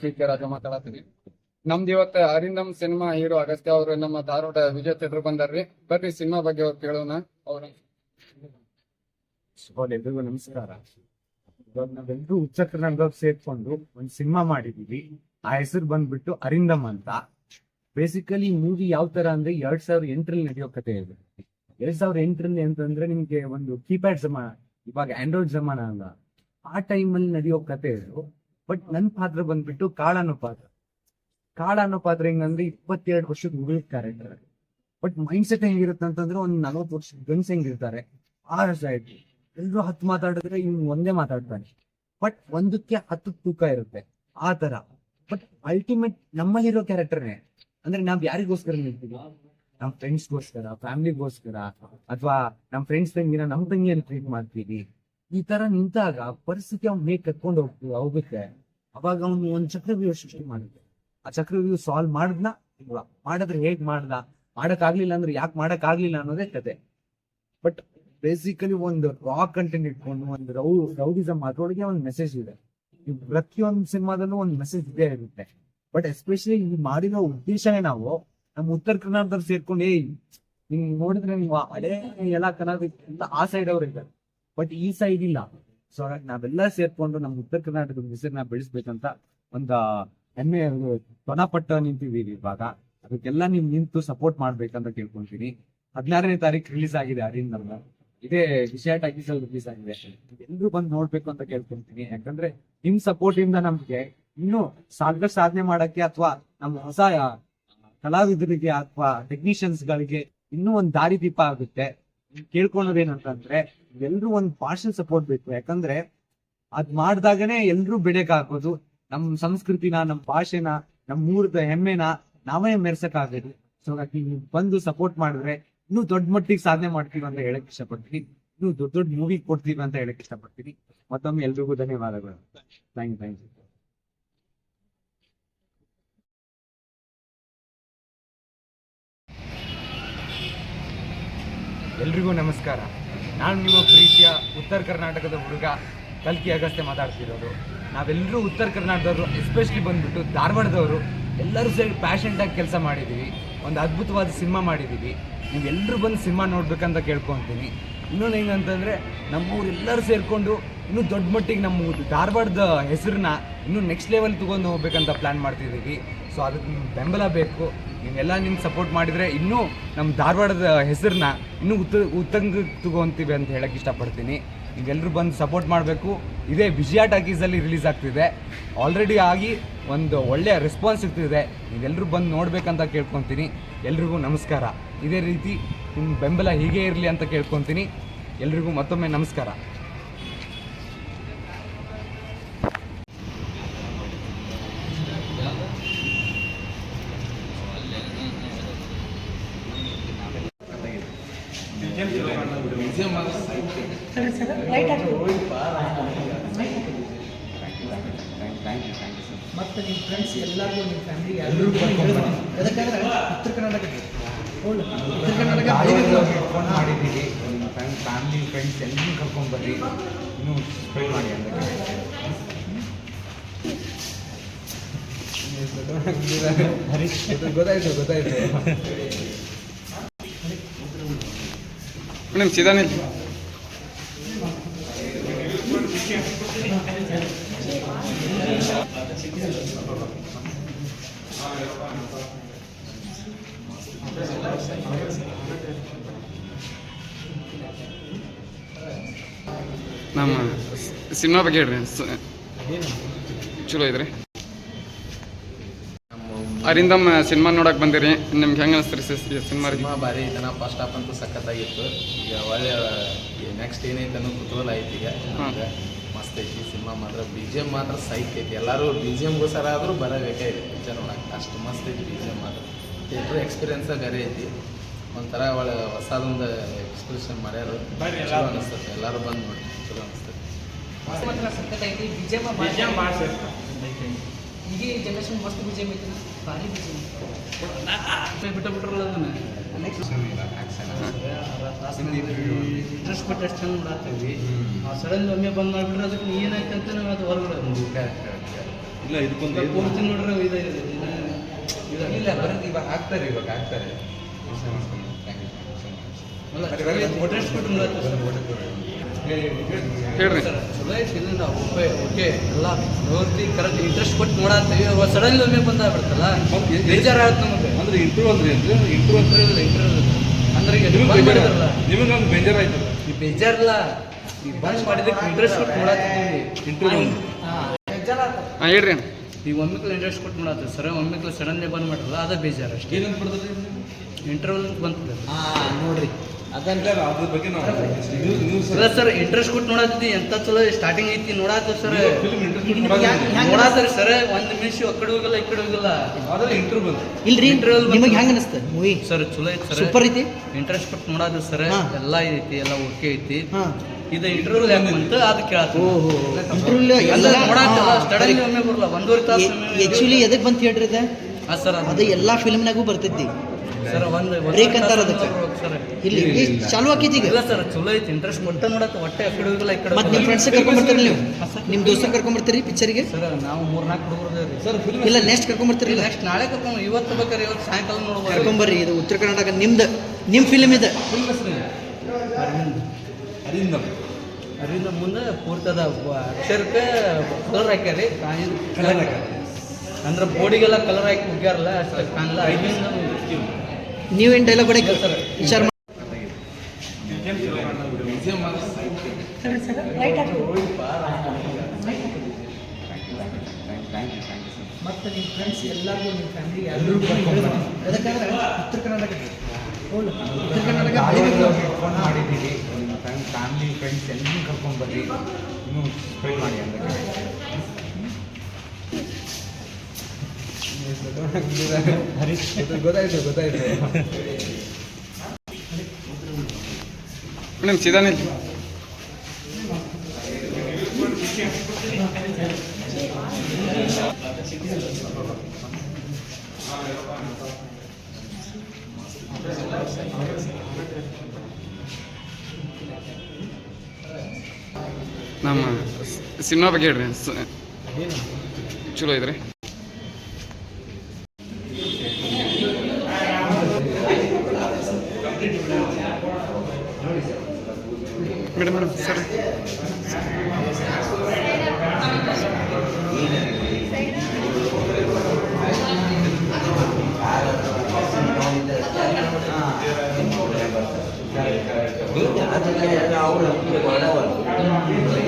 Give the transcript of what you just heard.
K ರಾಜ ಮಾತಾಡತ್ತೀನಿ ನಮ್ದು ಇವತ್ತ Arindam cinema hero Agastya ಅವರು ನಮ್ಮ ಧಾರವಾಡ ವಿಜಯ್ ಥಿಯೇಟರ್ ಬಂದಾರ್ರಿ. ಬರ್ರಿ, ಸಿನಿಮಾ ಬಗ್ಗೆ ಅವ್ರು ಕೇಳೋಣ. ಅವ್ರ ಎಲ್ರಿಗೂ ನಮಸ್ಕಾರ. ನಾವೆಲ್ಲರೂ ಕರ್ನಾಟಕದಾಗ ಸೇರ್ಕೊಂಡು ಒಂದ್ ಸಿನಿಮಾ ಮಾಡಿದೀವಿ. ಆ ಹೆಸರು ಬಂದ್ಬಿಟ್ಟು ಅರಿಂದಮ್ ಅಂತ. ಬೇಸಿಕಲಿ ಮೂವಿ ಯಾವ ತರ ಅಂದ್ರೆ ಎರಡ್ ಸಾವಿರದ ಎಂಟರಲ್ಲಿ ನಡೆಯೋ ಕಥೆ ಇದೆ. ಎರಡ್ ಸಾವಿರದ ಎಂಟರಲ್ಲಿ ಅಂತಂದ್ರೆ ನಿಮ್ಗೆ ಒಂದು ಕೀಪ್ಯಾಡ್ ಜಮಾನ, ಇವಾಗ ಆಂಡ್ರಾಯ್ಡ್ ಜಮಾನ ಅಲ್ಲ. ಆ ಟೈಮಲ್ಲಿ ನಡೆಯೋ ಕಥೆ ಇದು. ಬಟ್ ನನ್ ಪಾತ್ರ ಬಂದ್ಬಿಟ್ಟು ಕಾಳ ಅನ್ನೋ ಪಾತ್ರ. ಕಾಳ ಅನ್ನೋ ಪಾತ್ರ ಹೆಂಗಂದ್ರೆ ಇಪ್ಪತ್ತೆರಡು ವರ್ಷದ ಹುಡುಗ ಕ್ಯಾರೆಕ್ಟರ್ ಬಟ್ ಮೈಂಡ್ ಸೆಟ್ ಹೆಂಗಿರುತ್ತೆ ಅಂತಂದ್ರೆ ಒಂದ್ ನಲ್ವತ್ತು ವರ್ಷದ ಗಂಡ್ಸ್ ಹೆಂಗಿರ್ತಾರೆ ಆ ಸೈಡ್ ಎಲ್ರು ಹತ್ತು ಮಾತಾಡಿದ್ರೆ ಇವ್ ಒಂದೇ ಮಾತಾಡ್ತಾನೆ. ಬಟ್ ಒಂದಕ್ಕೆ ಹತ್ತು ತೂಕ ಇರುತ್ತೆ. ಆ ತರ ಬಟ್ ಅಲ್ಟಿಮೇಟ್ ನಮ್ಮಲ್ಲಿರೋ ಕ್ಯಾರೆಕ್ಟರ್ನೇ ಅಂದ್ರೆ ನಾವ್ ಯಾರಿಗೋಸ್ಕರ ನಿಲ್ತೀವಿ ನಮ್ ಫ್ರೆಂಡ್ಸ್ಗೋಸ್ಕರ ಫ್ಯಾಮಿಲಿಗೋಸ್ಕರ ಅಥವಾ ನಮ್ ಫ್ರೆಂಡ್ಸ್ ತಂಗಿನ ನಮ್ ತಂಗಿಯನ್ನು ಟ್ರೀಟ್ ಮಾಡ್ತೀವಿ. ಈ ತರ ನಿಂತಾಗ ಪರಿಸ್ಥಿತಿ ಅವ್ನ ಮೇಕ್ ಕತ್ಕೊಂಡು ಹೋಗ್ತೀವಿ, ಹೋಗುತ್ತೆ. ಅವಾಗ ಅವನು ಒಂದ್ ಚಕ್ರವ್ಯೂಹ ಸೃಷ್ಟಿ ಮಾಡುತ್ತೆ ಆ ಚಕ್ರವ್ಯೂಹ ಸಾಲ್ವ್ ಮಾಡಿದ್ನ? ಇಲ್ವಾ? ಮಾಡಿದ್ರೆ ಹೇಗ್ ಮಾಡ್ದ? ಮಾಡಕ್ ಆಗ್ಲಿಲ್ಲ ಅಂದ್ರೆ ಯಾಕೆ ಮಾಡಕ್ ಆಗ್ಲಿಲ್ಲ ಅನ್ನೋದೇ ಕತೆ. ಬಟ್ ಬೇಸಿಕಲಿ ಒಂದು ರಾ ಕಂಟೆಂಟ್ ಇಟ್ಕೊಂಡು, ಒಂದು ರೌ ರೌಡಿಸಮ್ ಅದ್ರೊಳಗೆ ಒಂದು ಮೆಸೇಜ್ ಇದೆ. ಪ್ರತಿಯೊಂದು ಸಿನಿಮಾದಲ್ಲೂ ಒಂದು ಮೆಸೇಜ್ ಇದೇ ಇರುತ್ತೆ. ಬಟ್ ಎಸ್ಪೆಷಲಿ ಈ ಮಾಡಿರೋ ಉದ್ದೇಶನೇ ನಾವು ನಮ್ಮ ಉತ್ತರ ಕರ್ನಾಟಕದಲ್ಲಿ ಸೇರ್ಕೊಂಡು ಏ ನಿಮ್ ನೋಡಿದ್ರೆ ನೀವು ಹಳೆ ಎಲ್ಲ ಕನ್ನಡ ಆ ಸೈಡ್ ಅವ್ರು ಇದ್ದಾರೆ. ಬಟ್ ಈ ಸೈಡ್ ಇಲ್ಲ. ಸೊ ಹಾಗಾಗಿ ನಾವೆಲ್ಲ ಸೇರ್ಕೊಂಡು ನಮ್ಮ ಉತ್ತರ ಕರ್ನಾಟಕದ ಹೆಸರನ್ನ ಬೆಳೆಸ್ಬೇಕಂತ ಒಂದು ಹೆಮ್ಮೆ ಪಟ್ಟ ನಿಂತಿದ್ದೀವಿ ಇವಾಗ. ಅದಕ್ಕೆಲ್ಲ ನೀವು ನಿಂತು ಸಪೋರ್ಟ್ ಮಾಡ್ಬೇಕಂತ ಕೇಳ್ಕೊಂತೀನಿ ಹದಿನಾರನೇ ತಾರೀಕು ರಿಲೀಸ್ ಆಗಿದೆ ಅರಿಂದ ಇದೇ ವಿಷಯ ಟಾಕೀಸ್ ಅಲ್ಲಿ ರಿಲೀಸ್ ಆಗಿದೆ. ಎಲ್ರು ಬಂದು ನೋಡ್ಬೇಕು ಅಂತ ಕೇಳ್ಕೊಂತೀನಿ ಯಾಕಂದ್ರೆ ನಿಮ್ ಸಪೋರ್ಟ್ ಇಂದ ನಮ್ಗೆ ಇನ್ನು ಸಾಧ್ಯ ಸಾಧನೆ ಮಾಡಕ್ಕೆ ಅಥವಾ ನಮ್ಮ ಹೊಸ ಕಲಾವಿದರಿಗೆ ಅಥವಾ ಟೆಕ್ನಿಷಿಯನ್ಸ್ ಗಳಿಗೆ ಇನ್ನೂ ಒಂದ್ ದಾರಿ ದೀಪ ಆಗುತ್ತೆ. ಕೇಳ್ಕೊಳೋದೇನಂತಂದ್ರೆ ಎಲ್ರು ಒಂದ್ ಪಾರ್ಷಲ್ ಸಪೋರ್ಟ್ ಬೇಕು. ಯಾಕಂದ್ರೆ, ಅದ್ ಮಾಡ್ದಾಗನೆ ಎಲ್ರು ಬೆಳೆಕ್ ಹಾಕೋದು. ನಮ್ ಸಂಸ್ಕೃತಿನ, ನಮ್ ಭಾಷೆನ, ನಮ್ ಊರದ ಹೆಮ್ಮೆನ ನಾವೇ ಮೆರ್ಸಕ್ ಆಗೋದು ಸೊ ಹಾಗಾಗಿ ನೀವು ಬಂದು ಸಪೋರ್ಟ್ ಮಾಡಿದ್ರೆ, ಇನ್ನೂ ದೊಡ್ಡ ಮಟ್ಟಿಗೆ ಸಾಧನೆ ಮಾಡ್ತೀವಿ ಅಂತ ಹೇಳಕ್ ಇಷ್ಟಪಡ್ತೀನಿ. ಇನ್ನೂ ದೊಡ್ಡ ದೊಡ್ಡ ಮೂವಿ ಕೊಡ್ತೀವಿ ಅಂತ ಹೇಳಕ್ ಇಷ್ಟಪಡ್ತೀನಿ. ಮತ್ತೊಮ್ಮೆ ಎಲ್ರಿಗೂ ಧನ್ಯವಾದಗಳು. ಥ್ಯಾಂಕ್ ಯು ಥ್ಯಾಂಕ್ ಯು ಎಲ್ರಿಗೂ ನಮಸ್ಕಾರ. ನಾನು ನಿಮ್ಮ ಪ್ರೀತಿಯ ಉತ್ತರ ಕರ್ನಾಟಕದ ಹುಡುಗ ಕಲ್ಕಿ ಅಗಸ್ತೆ ಮಾತಾಡ್ತಿರೋದು. ನಾವೆಲ್ಲರೂ ಉತ್ತರ ಕರ್ನಾಟಕದವರು ಎಸ್ಪೆಷಲಿ ಬಂದ್ಬಿಟ್ಟು ಧಾರವಾಡದವರು, ಎಲ್ಲರೂ ಸೇರಿ ಪ್ಯಾಷಂಟಾಗಿ ಕೆಲಸ ಮಾಡಿದ್ದೀವಿ ಒಂದು ಅದ್ಭುತವಾದ ಸಿನಿಮಾ ಮಾಡಿದ್ದೀವಿ ನೀವೆಲ್ಲರೂ ಬಂದು ಸಿನಿಮಾ ನೋಡಬೇಕಂತ ಕೇಳ್ಕೊತೀನಿ. ಇನ್ನೊಂದು ಹೆಂಗಂತಂದರೆ ನಮ್ಮೂರೆಲ್ಲರೂ ಸೇರಿಕೊಂಡು ಇನ್ನೂ ದೊಡ್ಡ ಮಟ್ಟಿಗೆ ನಮ್ಮ ಧಾರವಾಡದ ಹೆಸರನ್ನ ಇನ್ನೂ ನೆಕ್ಸ್ಟ್ ಲೆವೆಲ್ ತೊಗೊಂಡು ಹೋಗ್ಬೇಕಂತ ಪ್ಲ್ಯಾನ್ ಮಾಡ್ತಿದ್ದೀವಿ ಸೊ ಅದಕ್ಕೆ ನಿಮ್ಗೆ ಬೆಂಬಲ ಬೇಕು. ನೀವೆಲ್ಲ ನಿಮ್ಗೆ ಸಪೋರ್ಟ್ ಮಾಡಿದರೆ ಇನ್ನೂ ನಮ್ಮ ಧಾರವಾಡದ ಹೆಸರನ್ನ ಇನ್ನೂ ಉತ್ತ ಉತ್ತಂಗ ತಗೊಂತೀವಿ ಅಂತ ಹೇಳಕ್ಕೆ ಇಷ್ಟಪಡ್ತೀನಿ. ನೀವೆಲ್ಲರೂ ಬಂದು ಸಪೋರ್ಟ್ ಮಾಡಬೇಕು. ಇದೇ ವಿಜಯ ಟಾಕೀಸಲ್ಲಿ ರಿಲೀಸ್ ಆಗ್ತಿದೆ. ಆಲ್ರೆಡಿ ಆಗಿ ಒಂದು ಒಳ್ಳೆಯ ರೆಸ್ಪಾನ್ಸ್ ಸಿಗ್ತಿದೆ. ನೀವೆಲ್ಲರೂ ಬಂದು ನೋಡಬೇಕಂತ ಕೇಳ್ಕೊತೀನಿ. ಎಲ್ರಿಗೂ ನಮಸ್ಕಾರ. ಇದೇ ರೀತಿ ನಿಮ್ಮ ಬೆಂಬಲ ಹೀಗೆ ಇರಲಿ ಅಂತ ಕೇಳ್ಕೊತೀನಿ. ಎಲ್ರಿಗೂ ಮತ್ತೊಮ್ಮೆ ನಮಸ್ಕಾರ. ಮತ್ತು ನಿಮ್ಮ ಫ್ರೆಂಡ್ಸ್ ಎಲ್ಲರಿಗೂ ನಿಮ್ಮ ಫ್ಯಾಮಿಲಿ ಎಲ್ಲರೂ ಅದಕ್ಕಾದ್ರೆ ಉತ್ತರ ಕರ್ನಾಟಕ ಉತ್ತರ ಕರ್ನಾಟಕ ಫೋನ್ ಮಾಡಿದ್ದೀವಿ ನಿಮ್ಮ ಫ್ಯಾಮಿಲಿ ಫ್ರೆಂಡ್ಸ್ ಎಲ್ಲರೂ ಕರ್ಕೊಂಡ್ಬರ್ರಿ ಇನ್ನೂ ಸ್ಪ್ರೆಡ್ ಮಾಡಿ ಅಂತ ಗೊತ್ತಾಯ್ತು ಗೊತ್ತಾಯ್ತು. ಮೇಡಮ್ ಸೀದಾ ನಿಲ್ಲಿ. ನಮ್ಮ ಸಿನಿಮಾ ಬಗ್ಗೆ ಹೇಳ್ರಿ. ಚಲೋ ಐತ್ರಿ. ಅರಿಂದಮ್ ಸಿನಿಮಾ ನೋಡಕ್ಕೆ ಬಂದಿರಿ. ನಿಮ್ಗೆ ಹೆಂಗೆ ಅನಿಸ್ತೀರಿ ಸಿನಿಮಾ ಸಿನಿಮಾ ಭಾರಿ ಇದನ್ನ ಫಸ್ಟ್ ಹಾಫ್ ಅಂತೂ ಸಖತ್ತಾಗಿತ್ತು. ಈಗ ಒಳ್ಳೆ ನೆಕ್ಸ್ಟ್ ಏನೈತೆ ಅನ್ನೋ ಕುತೂಹಲ ಐತಿ ಈಗ. ಮಸ್ತ್ ಐತಿ ಸಿನಿಮಾ ಮಾತ್ರ. ಬಿ ಜಿ ಎಂ ಮಾತ್ರ ಸೈಕ್ ಐತಿ. ಎಲ್ಲರೂ ಬಿ ಜಿ ಎಮ್ಗೋಸ್ಕರ ಆದರೂ ಬರಬೇಕಾಯ್ತು ಪಿಕ್ಚರ್ ನೋಡಕ್ಕೆ ಅಷ್ಟು ಮಸ್ತ್ ಐತಿ ಬಿ ಜಿ ಎಂ ಮಾತ್ರ. ಥಿಯೇಟ್ರ್ ಎಕ್ಸ್ಪೀರಿಯನ್ಸ ಬೇರೆ ಐತಿ. ಒಂಥರ ಒಳ್ಳೆ ಹೊಸದೊಂದು ಎಕ್ಸ್ಪ್ರೆಷನ್ ಮಾಡ್ಯಾರ. ಚಲೋ ಅನಿಸ್ತದೆ. ಎಲ್ಲರೂ ಬಂದು ನೋಡಿ ಚಲೋ ಅನಿಸ್ತದೆ. ಮಾತ್ರ ಸಖತ್ತೈತಿ ಬಿಜೆಮ ಈಗ ಈ ಜನರೇಷನ್ ಮಸ್ತ್ ಬಿಜೆಮ್ ಐತಿ ಭಾರಿ ಬಿಜೆಮ್ ಬಿಟ್ಟ ಬಿಟ್ರಲ್ಲ ಅದನ್ನು. ಇಂಟ್ರೆಸ್ಟ್ ಕೊಟ್ಟು ಎಷ್ಟು ಚಂದ ಆ ಸಡನ್ ಒಮ್ಮೆ ಬಂದ್ ಮಾಡಿಬಿಟ್ರೆ ಅದಕ್ಕೆ ಏನಾಯ್ತು ಅಂತ ನಾವು ಅದು ಹೊರಗಡೆ ಇಲ್ಲ ಇದಕ್ಕೊಂದು ಪೂರ್ತಿ ನೋಡ್ರೆ ಇದು ಇಲ್ಲ ಬರೋದು ಇವಾಗ ಹಾಕ್ತಾರೆ ಇವಾಗ ಹಾಕ್ತಾರೆ. ಆಗ್ತಾರೆ ಇಂಟ್ರೆಸ್ಟ್ ಸರ್ ಹೇಳ್ರಿ. ಸರ್ ಚಲೋ ಐತಿ ನಾವು ಓಕೆ ಓಕೆ ಎಲ್ಲ ಪ್ರವೃತ್ತಿ ಕರೆಕ್ಟ್ ಇಂಟ್ರೆಸ್ಟ್ ಕೊಟ್ಟು ನೋಡತ್ತೀವಿ ಸಡನ್ಲಿ ಒಮ್ಮೆ ಬಂದಾಗ್ಬಿಡ್ತಲ್ಲ ಬೇಜಾರಾಗುತ್ತೆ ನಮಗೆ. ಅಂದ್ರೆ ಇಂಟ್ರೂ ಅಂದ್ರೆ ಇಂಟ್ರೂ ಅಂದ್ರೆ ಇಂಟರ್ವ್ಯೂ ಇಂಟರ್ವ್ಯೂ ಅಂದ್ರೆ ಈಗ ನಿಮಗೆ ಬೇಜಾರ ಮಾಡಿದ್ರಲ್ಲ. ನಿಮಗೆ ನಮ್ಗೆ ಬೇಜಾರಾಯ್ತು ಈ ಬೇಜಾರಲ್ಲ. ಈ ಬಂದ್ ಮಾಡಿದಕ್ಕೆ ಇಂಟ್ರೆಸ್ಟ್ ಕೊಟ್ಟು ನೋಡತ್ತಿದ್ದೀವಿ ಇಂಟ್ರೂ ಹಾಂ ಹೇಳ್ರಿ ಈಗ ಒಮ್ಮೆಕ್ಲೆ ಇಂಟ್ರೆಸ್ಟ್ ಕೊಟ್ಟು ನೋಡತ್ತೀವಿ ಸರ್ ಒಮ್ಮೆಕ್ಲೆ ಸಡನ್ಲಿ ಬಂದ್ ಮಾಡಿರಲ್ಲ ಅದೇ ಬೇಜಾರು ಅಷ್ಟೇ. ಏನಂತ ಬರ್ತದೆ ಇಂಟರ್ವ್ಯೂ ಬಂತದೆ ಹಾಂ ನೋಡ್ರಿ. ಇಲ್ಲ ಅದ್ರ ಬಗ್ಗೆ ನಾವು ಸರ್ ಇಂಟ್ರೆಸ್ಟ್ ಕೊಟ್ಟು ನೋಡತ್ತಿ ಎಂತ ಚಲೋ ಸ್ಟಾರ್ಟಿಂಗ್ ಐತಿ ನೋಡಾತ ಸರ್. ನೋಡಾತ್ರಿ ಸರ್ ಒಂದ್ ನಿಮಿಷ ಆ ಕಡೆ ಹೋಗಲ್ಲ ಈ ಕಡೆ ಹೋಗಲ್ಲ. ಆದ್ರೆ ಇಲ್ರಿ ಇಂಟರ್ವ್ಯೂ ನಿಮಗೆ ಹೆಂಗ ಅನಿಸ್ತ? ಮೂವಿ? ಸರ್ ಚಲೋ ಐತಿ ಸರ್. ಸೂಪರ್ ಐತಿ? ಇಂಟ್ರೆಸ್ಟ್ ಕೊಟ್ಟು ನೋಡಾತ ಸರ್. ಎಲ್ಲಾ ಐತಿ ಎಲ್ಲ ಓಕೆ ಐತಿ. ಇದು ಇಂಟರ್ವ್ಯೂ ಯಾಕೆ ಅಂತ ಅದು ಕೇಳತ್ತ ಇಂಟರ್ವ್ಯೂ ಎಲ್ಲ ನೋಡಾತಲ್ಲ ಸ್ಟಡಲ್ಲಿ ಒಮ್ಮೆ ಬರಲ್ಲ ಒಂದೂವರೆ ತಾಸು ಆಕ್ಚುಲಿ ಎದಕ್ಕೆ ಬಂತ ಹೇಳ್ರಿ ಇದೆ ಸರ್ ಅದು ಎಲ್ಲಾ ಫಿಲ್ಮ್ನಾಗೂ ಬರ್ತೈತಿ ಸರ್ ಒಂದು ಬ್ರೇಕ್ ಅಂತಾರ ಅದಕ್ಕೆ. ಇಲ್ಲಿ ಎಷ್ಟ್ ಚಾಲು ಆಕೈತಿ ಈಗ ಇಲ್ಲ ಸರ್ ಚಲೋ ಐತಿ. ಇಂಟ್ರೆಸ್ಟ್ ಕೊಟ್ಟ ನೋಡಕ್ ಹೊಟ್ಟೆ ಆ ಕಡೆ ಹೋಗಲ್ಲ ಈ ಕಡೆ. ಮತ್ತೆ ನಿಮ್ ಫ್ರೆಂಡ್ಸ್ ಕರ್ಕೊಂಡ್ ಬರ್ತೀರಿ ನೀವು ನಿಮ್ ದೋಸ್ತ ಕರ್ಕೊಂಡ್ ಬರ್ತೀರಿ ಪಿಕ್ಚರ್ಗೆ ಸರ್ ನಾವು ಮೂರ್ನಾಲ್ಕು ಹುಡುಗರು ಸರ್ ಫಿಲ್ಮ್ ಇಲ್ಲ ನೆಕ್ಸ್ಟ್ ಕರ್ಕೊಂಡ್ ಬರ್ತೀರಿ ನೆಕ್ಸ್ಟ್ ನಾಳೆ ಕರ್ಕೊಂಡು ಇವತ್ತು ಬೇಕಾದ್ರೆ ಇವತ್ತು ಸಾಯಂಕಾಲ ನೋಡ್ಬೋದು. ಕರ್ಕೊಂಡ್ ಬರ್ರಿ ಇದು ಉತ್ತರ ಕರ್ನಾಟಕ ನಿಮ್ದು. ನಿಮ್ ಫಿಲ್ಮ್ ಇದೆ. ಅರಿಂದ ಅರಿಂದ ಮುಂದೆ ಪೂರ್ತದ ಅಕ್ಷರಕ್ಕೆ ಕಲರ್ ಹಾಕ್ಯಾರಿ. ಕಲರ್ ಹಾಕ್ಯಾರ. ಅಂದ್ರೆ ಬೋಡಿಗೆಲ್ಲ ಕಲರ್ ಹಾಕಿ ಹೋಗ್ಯಾರಲ್ಲ ಅಷ್ಟು ಕಾಣಲ್ಲ ಐದಿಂದ ನೀವೇನ್ ಡೈಲಾಗ್ ಹೊಡೆ ವಿಚಾರ ಮಾಡಿ BGM ಮಾತ್ರ psych ಐತಿ. ಮತ್ತು ನಿಮ್ಮ ಫ್ರೆಂಡ್ಸ್ ಎಲ್ಲರಿಗೂ ನಿಮ್ಮ ಫ್ಯಾಮಿಲಿ ಎಲ್ಲರೂ ಅದಕ್ಕಾದ್ರೆ ಉತ್ತರ ಕರ್ನಾಟಕ. ಉತ್ತರ ಕರ್ನಾಟಕ ಫೋನ್ ಮಾಡಿದ್ದೀವಿ. ಫ್ಯಾಮಿಲಿ ಫ್ರೆಂಡ್ಸ್ ಎಲ್ಲರೂ ಕರ್ಕೊಂಡು ಬರ್ರಿ ಇನ್ನೂ ಸ್ಪ್ರೆಡ್ ಮಾಡಿ ಅಂತ ಗೊತ್ತಾಯ್ತು ಗೊತ್ತಾಯ್ತು ಮೇಡಮ್ ಸೀದಾ ನಿಲ್ಲಿ. ನಮ್ಮ ಸಿನಿಮಾ ಬಗ್ಗೆ ಹೇಳ್ರಿ. ಚಲೋ ಐತ್ರಿ. thì cái nào cũng được, cái quả đâu rồi?